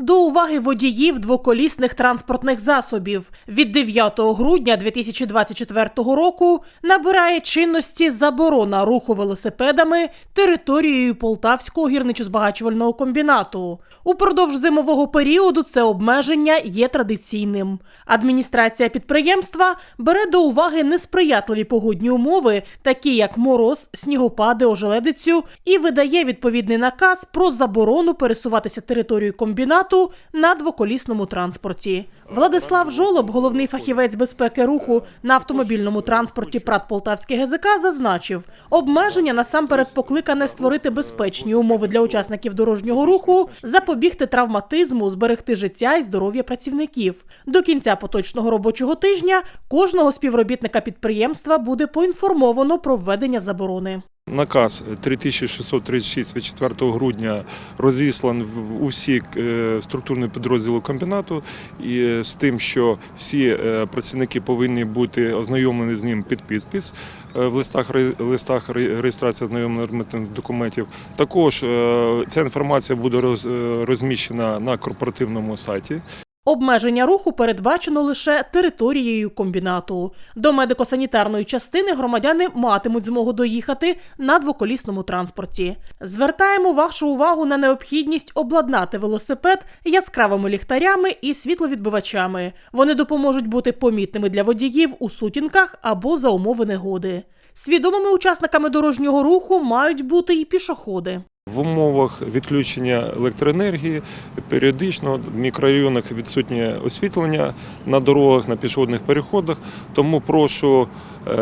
До уваги водіїв двоколісних транспортних засобів від 9 грудня 2024 року набирає чинності заборона руху велосипедами територією Полтавського гірничо-збагачувального комбінату. Упродовж зимового періоду це обмеження є традиційним. Адміністрація підприємства бере до уваги несприятливі погодні умови, такі як мороз, снігопади, ожеледицю, і видає відповідний наказ про заборону пересуватися територією комбінату на двоколісному транспорті. Владислав Жолоб, головний фахівець безпеки руху на автомобільному транспорті ПРАТ Полтавське ГЗК, зазначив, обмеження насамперед покликане створити безпечні умови для учасників дорожнього руху, запобігти травматизму, зберегти життя і здоров'я працівників. До кінця поточного робочого тижня кожного співробітника підприємства буде поінформовано про введення заборони. Наказ 3636 від 4 грудня розіслан в усі е, структурні підрозділи комбінату і з тим, що всі е, працівники повинні бути ознайомлені з ним під підпис е, в листах листах реєстрації ознайомлення нормативних документів. Також е, ця інформація буде роз- е, розміщена на корпоративному сайті. Обмеження руху передбачено лише територією комбінату. До медико-санітарної частини громадяни матимуть змогу доїхати на двоколісному транспорті. Звертаємо вашу увагу на необхідність обладнати велосипед яскравими ліхтарями і світловідбивачами. Вони допоможуть бути помітними для водіїв у сутінках або за умови негоди. Свідомими учасниками дорожнього руху мають бути і пішоходи. В умовах відключення електроенергії періодично в мікрорайонах відсутнє освітлення на дорогах, на пішохідних переходах. Тому прошу е,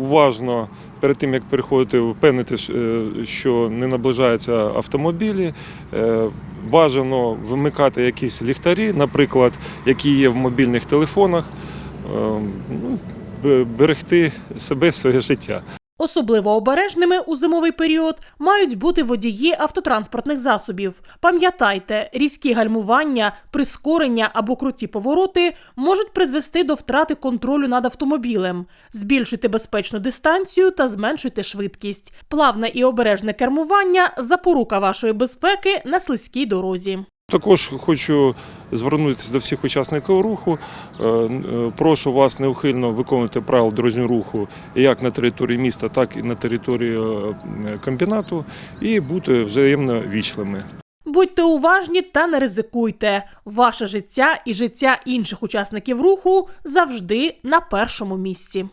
уважно перед тим як переходити, впевнити, що не наближаються автомобілі. Е, бажано вимикати якісь ліхтарі, наприклад, які є в мобільних телефонах. Е, ну, берегти себе, своє життя. Особливо обережними у зимовий період мають бути водії автотранспортних засобів. Пам'ятайте, різкі гальмування, прискорення або круті повороти можуть призвести до втрати контролю над автомобілем. Збільшуйте безпечну дистанцію та зменшуйте швидкість. Плавне і обережне кермування запорука вашої безпеки на слизькій дорозі. Також хочу звернутися до всіх учасників руху. Е, е, Прошу вас неухильно виконувати правила дорожнього руху як на території міста, так і на території е, комбінату, і бути взаємно вічливими. Будьте уважні та не ризикуйте. Ваше життя і життя інших учасників руху завжди на першому місці.